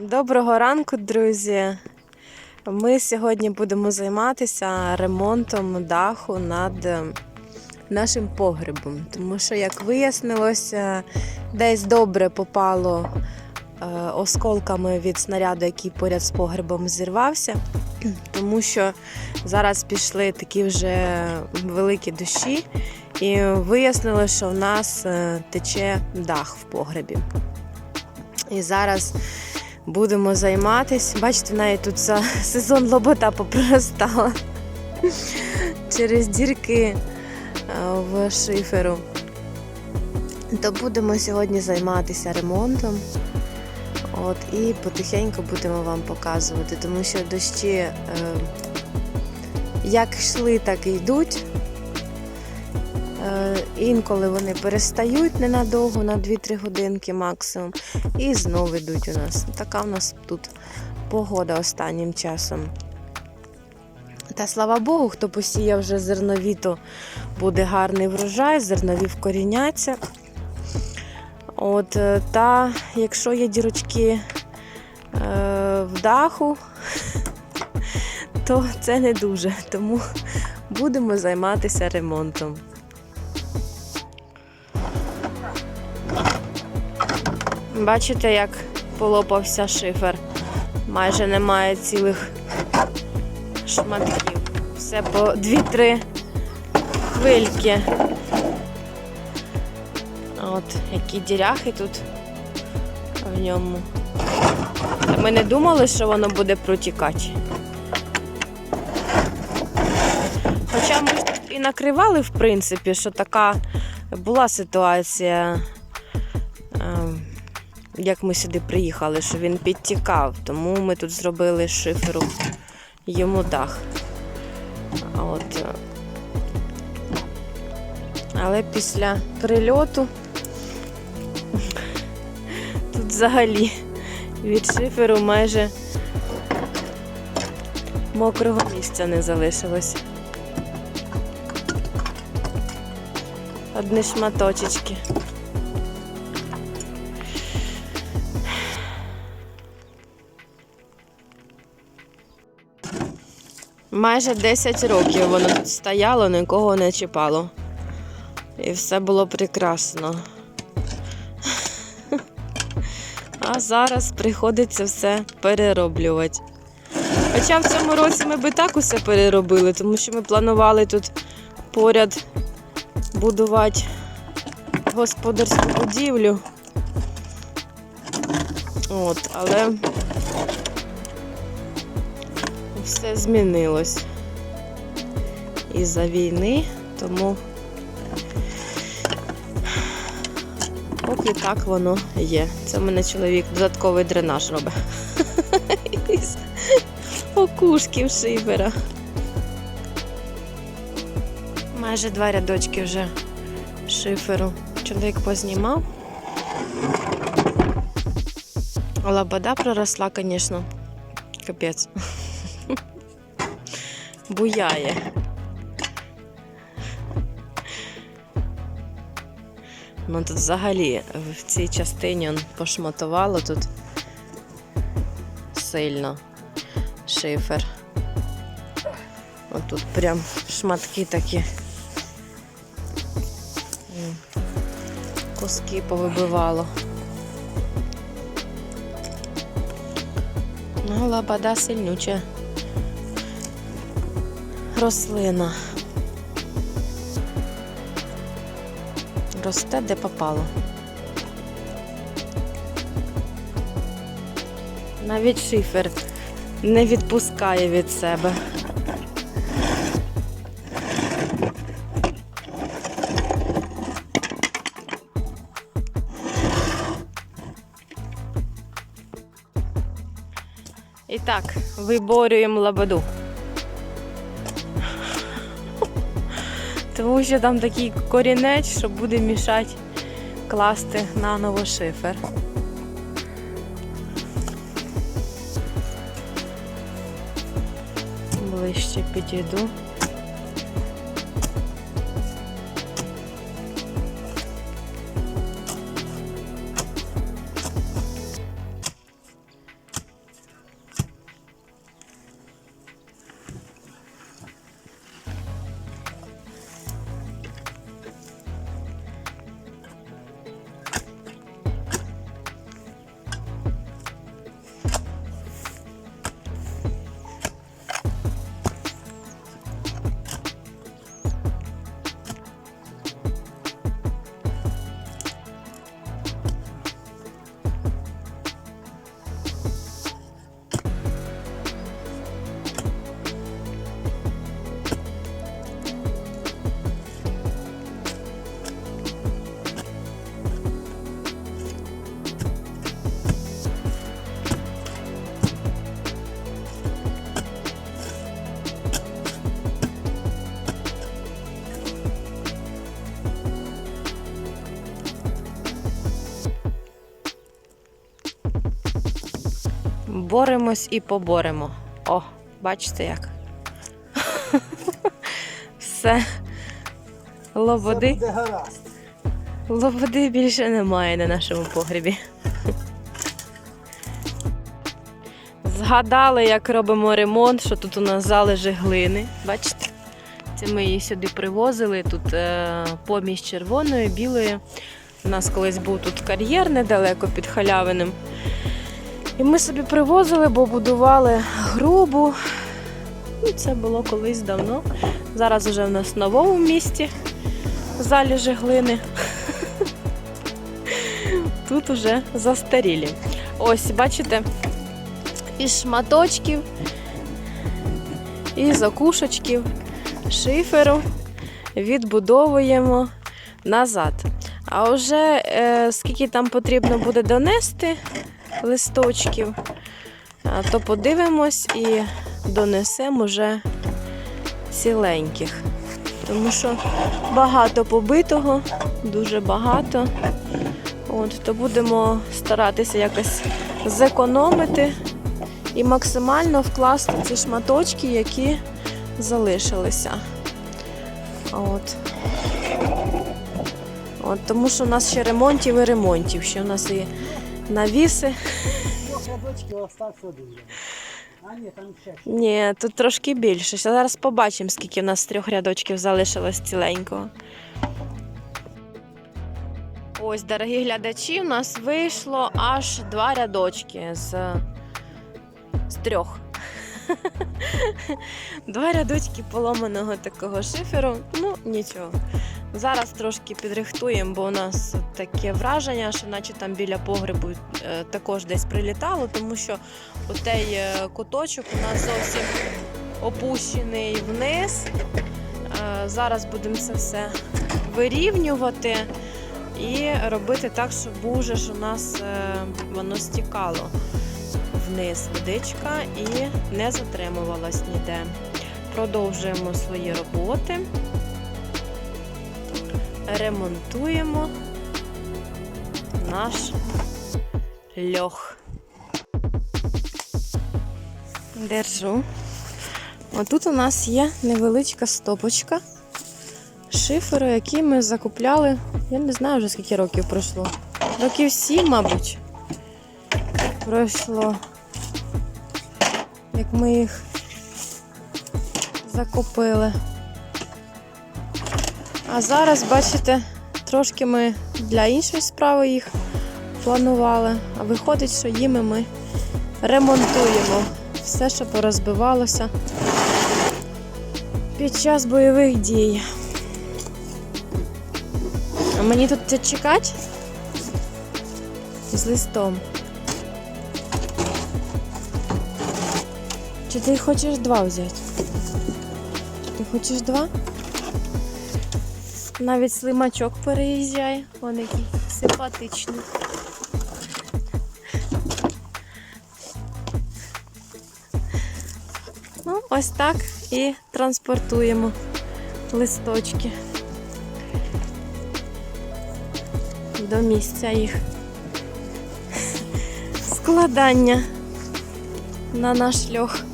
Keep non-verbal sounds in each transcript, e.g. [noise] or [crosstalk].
Доброго ранку, друзі. Ми сьогодні будемо займатися ремонтом даху над е, нашим погребом. Тому що, як вияснилося, десь добре попало е, осколками від снаряду, який поряд з погребом зірвався. Тому що зараз пішли такі вже великі дощі, і вияснилося, що в нас е, тече дах в погребі. І зараз будемо займатися. Бачите, навіть тут за [laughs] сезон лобота попроростала через дірки е, в шиферу. То будемо сьогодні займатися ремонтом. От, і потихеньку будемо вам показувати, тому що дощі е, як йшли, так і йдуть. Е, інколи вони перестають ненадовго, на 2-3 годинки максимум, і знову йдуть у нас. Така в нас тут погода останнім часом. Та слава Богу, хто посіяв вже зернові, то буде гарний врожай, зернові вкоріняться. От, е, та якщо є дірочки е, в даху, [laughs] то це не дуже. Тому будемо займатися ремонтом. Бачите, як полопався шифер. Майже немає цілих шматків. Все по 2-3 хвильки. От, які діряхи тут в ньому. Ми не думали, що воно буде протікати. Хоча ми і накривали, в принципі, що така була ситуація, як ми сюди приїхали, що він підтікав, тому ми тут зробили шиферу йому дах. От. Але після прильоту тут взагалі від шиферу майже мокрого місця не залишилось. Одні шматочечки. Майже 10 років воно тут стояло, нікого не чіпало. І все було прекрасно. А зараз приходиться все перероблювати. Хоча в цьому році ми би так усе переробили, тому що ми планували тут поряд будувати господарську будівлю. От, але все змінилось із-за війни, тому поки так воно є. Це в мене чоловік додатковий дренаж робить. [laughs] Із Окушків шибера. Майже два рядочки вже шиферу. Чоловік познімав. Лобода проросла, звісно. Капець. Буяє. Ну тут взагалі в цій частині он пошматувало тут сильно шифер. Отут прям шматки такі. Куски повибивало. Ну, лабада сильнюча. Рослина. Росте де попало. Навіть шифер не відпускає від себе. І так, виборюємо лабаду. Тому що там такий корінець, що буде мішати класти наново шифер. Ближче підійду. Боремось і поборемо. О, бачите як. [laughs] Все. Лободи. Лободи більше немає на нашому погребі. Згадали, як робимо ремонт, що тут у нас залежи глини. Бачите? Це ми її сюди привозили. Тут е, поміж червоної, білої. У нас колись був тут кар'єр недалеко під халявиним. І ми собі привозили, бо будували грубу. Ну, це було колись давно. Зараз вже в нас в новому місті залежи глини. [laughs] Тут уже застарілі. Ось, бачите, із шматочків, із окушечків, шиферу відбудовуємо назад. А вже е, скільки там потрібно буде донести листочків, то подивимось і донесемо вже ціленьких. Тому що багато побитого, дуже багато. От, то будемо старатися якось зекономити і максимально вкласти ці шматочки, які залишилися. От. От, тому що у нас ще ремонтів і ремонтів. Ще у нас і навіси. А ні, там ще. Ні, тут трошки більше. Зараз побачимо, скільки в нас трьох рядочків залишилось ціленького. Ось, дорогі глядачі, у нас вийшло аж два рядочки з, з трьох. [laughs] Два рядочки поломаного такого шиферу. Ну, нічого. Зараз трошки підрихтуємо, бо у нас таке враження, що наче там біля погребу е, також десь прилітало, тому що отей е, куточок у нас зовсім опущений вниз. Е, Зараз будемо це все вирівнювати і робити так, щоб уже ж у нас воно стікало вниз водичка і не затримувалась ніде. Продовжуємо свої роботи, ремонтуємо наш льох. Держу. Отут у нас є невеличка стопочка шиферу, який ми закупляли. Я не знаю вже скільки років пройшло. Років сім, мабуть. Пройшло. Як ми їх закупили. А зараз, бачите, трошки ми для іншої справи їх планували. А виходить, що їми ми ремонтуємо все, що порозбивалося під час бойових дій. А мені тут це чекати з листом. Чи ти хочеш два взяти? Ти хочеш два? Навіть слимачок переїжджає. Вон який симпатичний. Ну, ось так і транспортуємо листочки до місця їх складання на наш льох.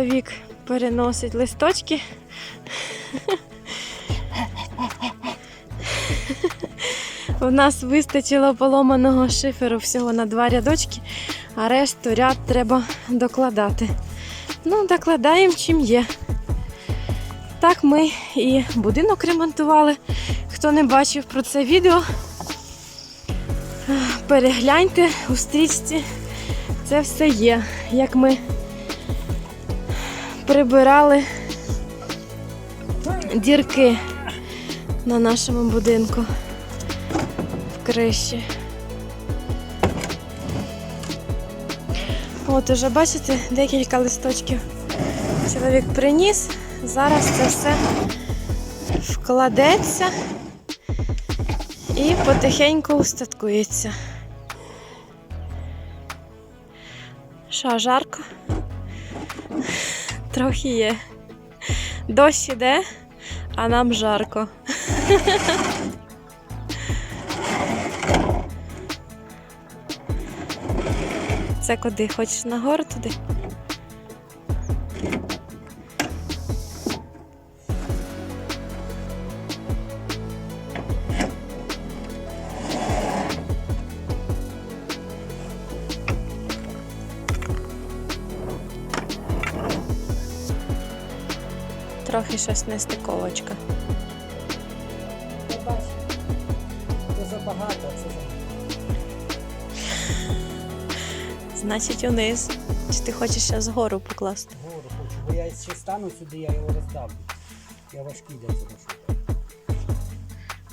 Чоловік переносить листочки. У нас вистачило поломаного шиферу всього на два рядочки, а решту ряд треба докладати. Ну, докладаємо чим є. Так ми і будинок ремонтували. Хто не бачив про це відео, перегляньте у стрічці. Це все є. Як ми прибирали дірки на нашому будинку в криші. От уже бачите, декілька листочків чоловік приніс. Зараз це все вкладеться І потихеньку устаткується. Що, жарко? Трохи є. Дощ іде, а нам жарко. Це куди? Хочеш на гору туди? Трохи щось нестиковочка. Ти бачиш, це забагато, це забагато. Значить, униз. Чи ти хочеш ще згору покласти? Гору хочу, бо я ще стану сюди, я його роздавлю. Я важкий десь заношу.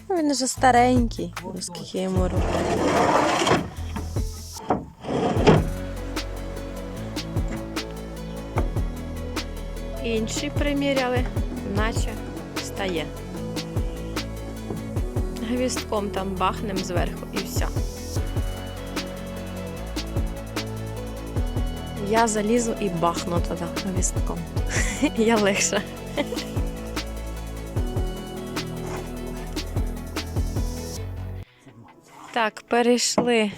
Ну, він вже старенький, оскільки йому років. Інші приміряли, наче встає. Гвістком там бахнем зверху і все. Я залізу і бахну туди гвістком. [laughs] Я легша. Так, перейшли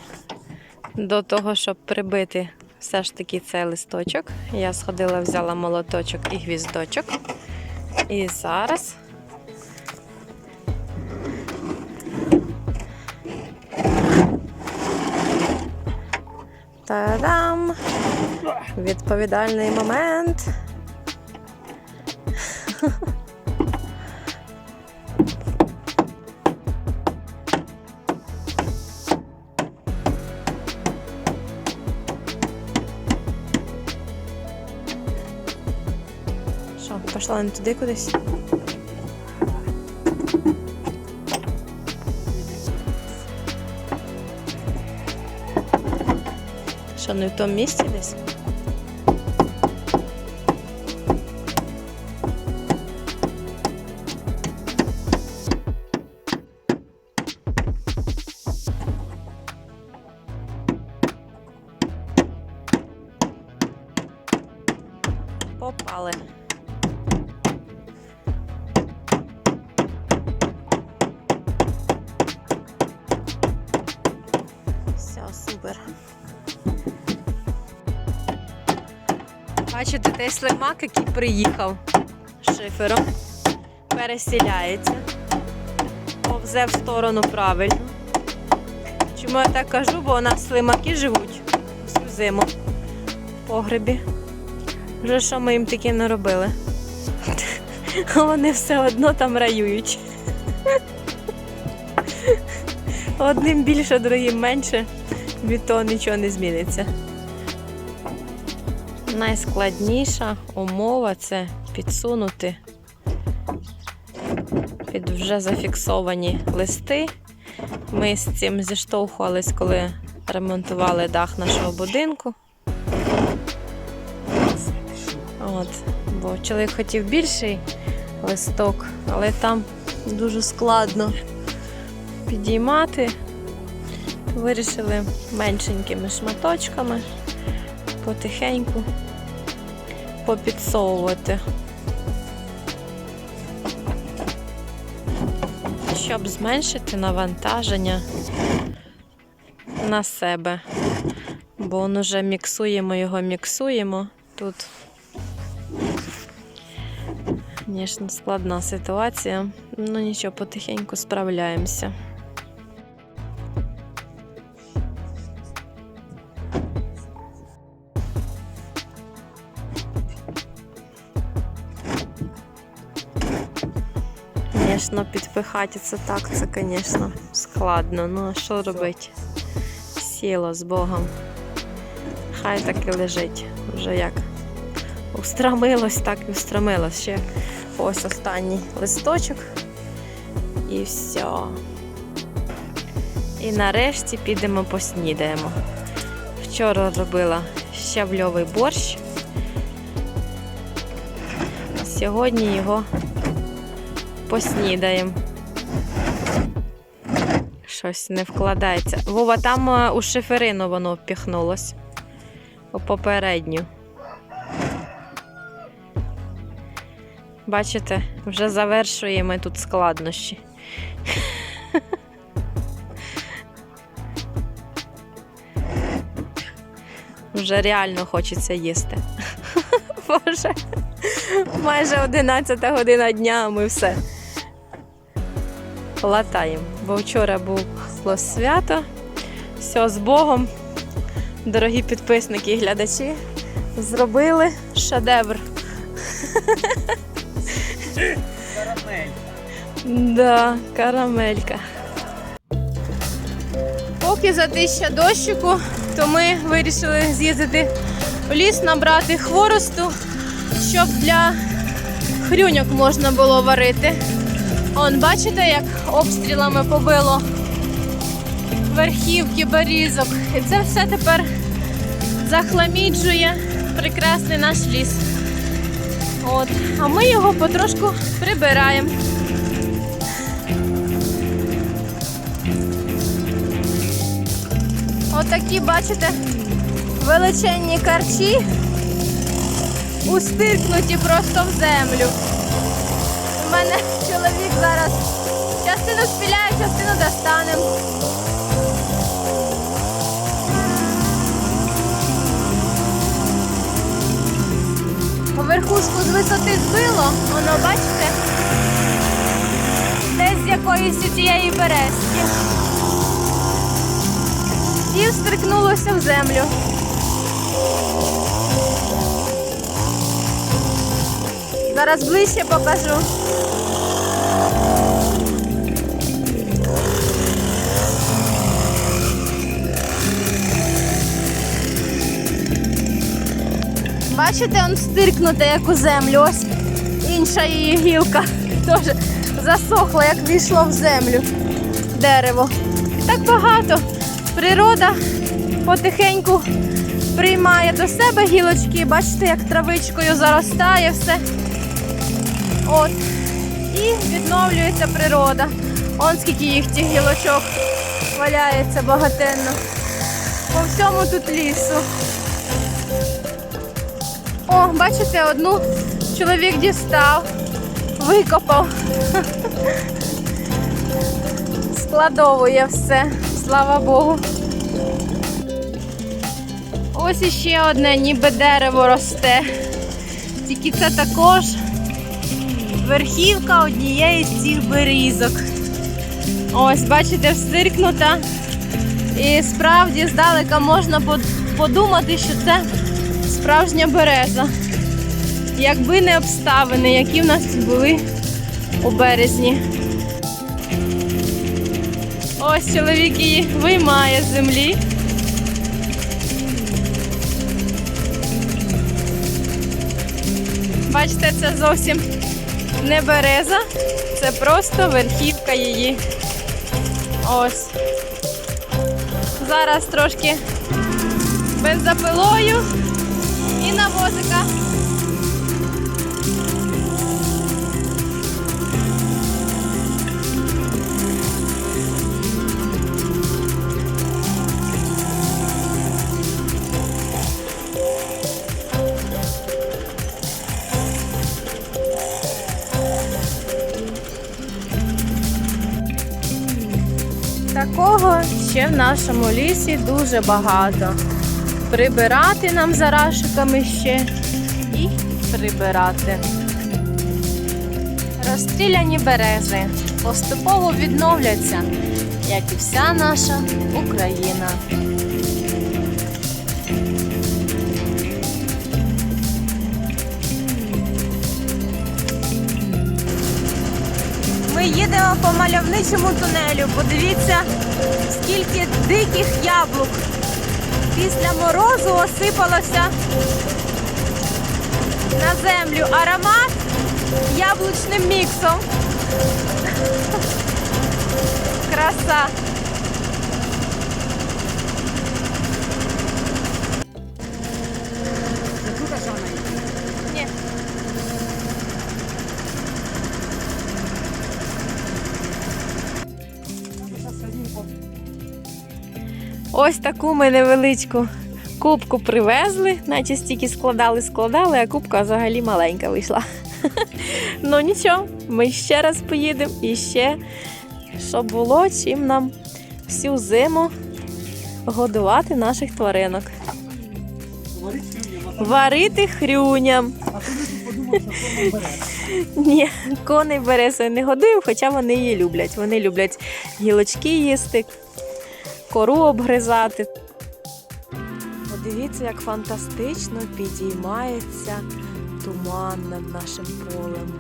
до того, щоб прибити все ж таки цей листочок. Я сходила, взяла молоточок і гвіздочок. І зараз. Та-дам! Відповідальний момент. Що, не туди кудись? Що, не в тому місці десь? Слимак, який приїхав шифером, пересіляється, повзе в сторону правильно. Чому я так кажу? Бо у нас слимаки живуть всю зиму в погребі. Вже що ми їм таке не робили. [laughs] Вони все одно там раюють. [laughs] Одним більше, другим менше, від того нічого не зміниться. Найскладніша умова це підсунути під вже зафіксовані листи. Ми з цим зіштовхувались, коли ремонтували дах нашого будинку. От, бо чоловік хотів більший листок, але там дуже складно підіймати. Вирішили меншенькими шматочками потихеньку попідсовувати. Щоб зменшити навантаження на себе. Бо он уже міксуємо його, міксуємо. Тут, звісно, складна ситуація. Ну нічого, потихеньку справляємося. Звісно, підпихати це так, це, звісно, складно. Ну, а що робити? Сіло з Богом. Хай так і лежить. Вже як устрамилось, так і устрамилось. Ще ось останній листочок. І все. І нарешті підемо поснідаємо. Вчора робила щавльовий борщ. Сьогодні його поснідаємо. щось не вкладається. Вова, там е, у шиферину воно впіхнулось. У попередню. Бачите, вже завершуємо тут складнощі. Вже реально хочеться їсти. [laughs] Боже, майже 11 година дня, а ми все латаємо. Бо вчора було свято. Все з Богом. Дорогі підписники і глядачі. Зробили шедевр. Карамель. Да, карамелька. Поки затища дощику, то ми вирішили з'їздити в ліс, набрати хворосту, щоб для хрюньок можна було варити. Он, бачите, як обстрілами побило верхівки берізок. І це все тепер захламіджує прекрасний наш ліс. От. А ми його потрошку прибираємо. Отакі, бачите, величенні карчі устиркнуті просто в землю. У мене чоловік зараз частину спіляє, частину достанемо. Верхушку з висоти збило, воно бачите, десь з якоїсь цієї березки і встрикнулося в землю. Зараз ближче покажу. Бачите, он стиркнуте, як у землю. Ось інша її гілка [laughs] теж засохла, як війшло в землю дерево. Так багато. Природа потихеньку приймає до себе гілочки. Бачите, як травичкою заростає все. От. І відновлюється природа. Он скільки їх тих гілочок валяється багатенно. По всьому тут лісу. О, бачите, одну чоловік дістав, викопав. [laughs] Складовує все, слава Богу. Ось іще одне, ніби дерево росте. Тільки це також верхівка однієї з цих берізок. Ось, бачите, встиркнута. І справді здалека можна подумати, що це справжня береза. Якби не обставини, які в нас тут були у березні. Ось чоловік її виймає з землі. Бачите, це зовсім не береза, це просто верхівка її. Ось. Зараз трошки бензопилою і на возика. Такого ще в нашому лісі дуже багато. Прибирати нам за рашиками ще і прибирати. Розстріляні берези поступово відновляться, як і вся наша Україна. По мальовничому тунелю. Подивіться, скільки диких яблук. Після морозу осипалося на землю аромат яблучним міксом. Краса. Ось таку ми невеличку кубку привезли, наче стільки складали, складали, а кубка взагалі маленька вийшла. [laughs] Ну нічого, ми ще раз поїдемо і ще, щоб було чим нам всю зиму годувати наших тваринок. Варити хрюням. а то люди подумають, що бере. Ні, коней береси не годую, хоча вони її люблять. Вони люблять гілочки їсти, кору обгризати. Подивіться, як фантастично підіймається туман над нашим полем.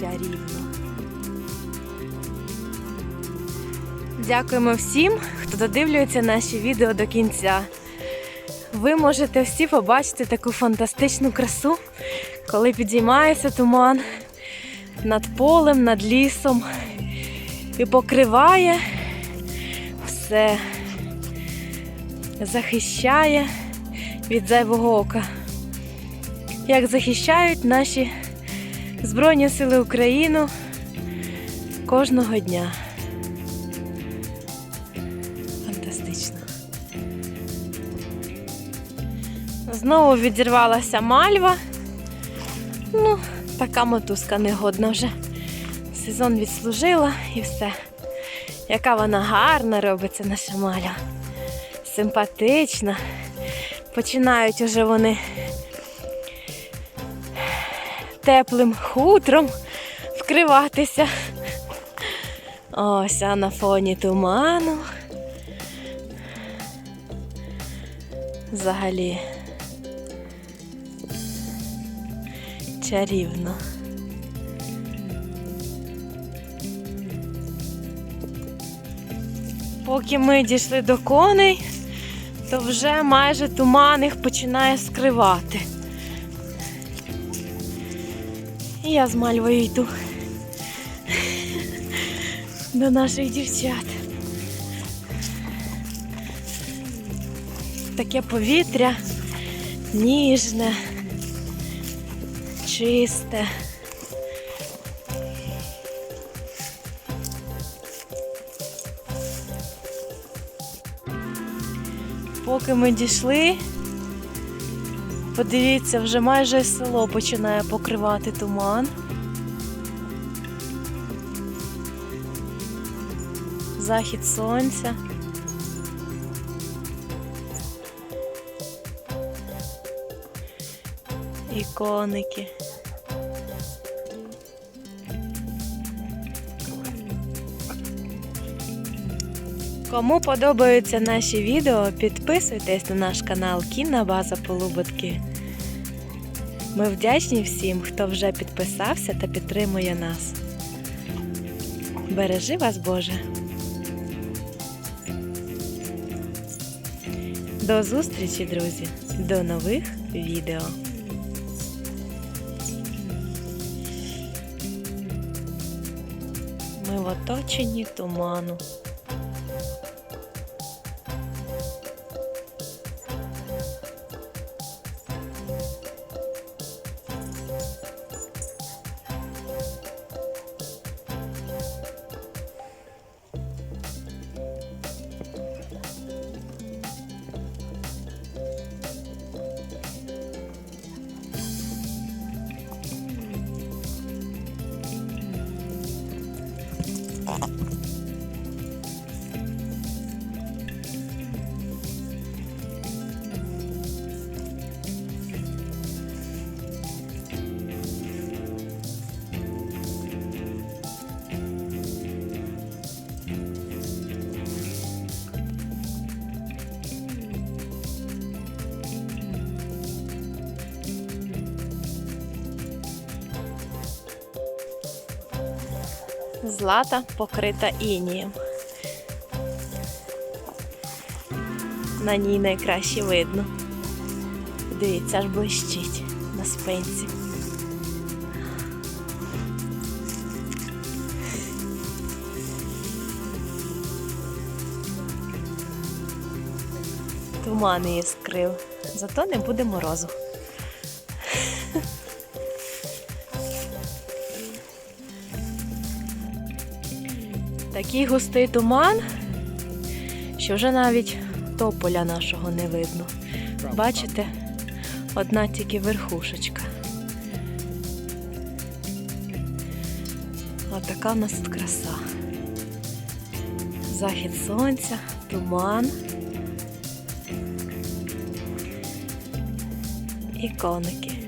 Чарівно. Дякуємо всім, хто додивлюється наші відео до кінця. Ви можете всі побачити таку фантастичну красу, коли підіймається туман над полем, над лісом і покриває все, захищає від зайвого ока. Як захищають наші Збройні Сили України кожного дня. Фантастично. Знову відірвалася мальва. Ну, така мотузка негодна вже. Сезон відслужила і все. Яка вона гарна робиться наша маля. Симпатична. Починають уже вони теплим хутром вкриватися. Ось а на фоні туману. Взагалі. Чарівно. Поки ми дійшли до коней, то вже майже туман їх починає скривати. І я з мальвою йду до наших дівчат. Таке повітря ніжне, чисте. Поки ми дійшли, подивіться, вже майже село починає покривати туман. Захід сонця. І коники. Кому подобаються наші відео, підписуйтесь на наш канал Кінна База Полуботки. Ми вдячні всім, хто вже підписався та підтримує нас. Бережи вас, Боже! До зустрічі, друзі! До нових відео! Ми в оточенні туману. Злата покрита інієм. На ній найкраще видно. Дивіться, аж блищить на спинці. Туман її скрив, зато не буде морозу. Такий густий туман, що вже навіть тополя нашого не видно. Бачите? Одна тільки верхушечка. Отака в нас тут краса. Захід сонця, туман. І коники.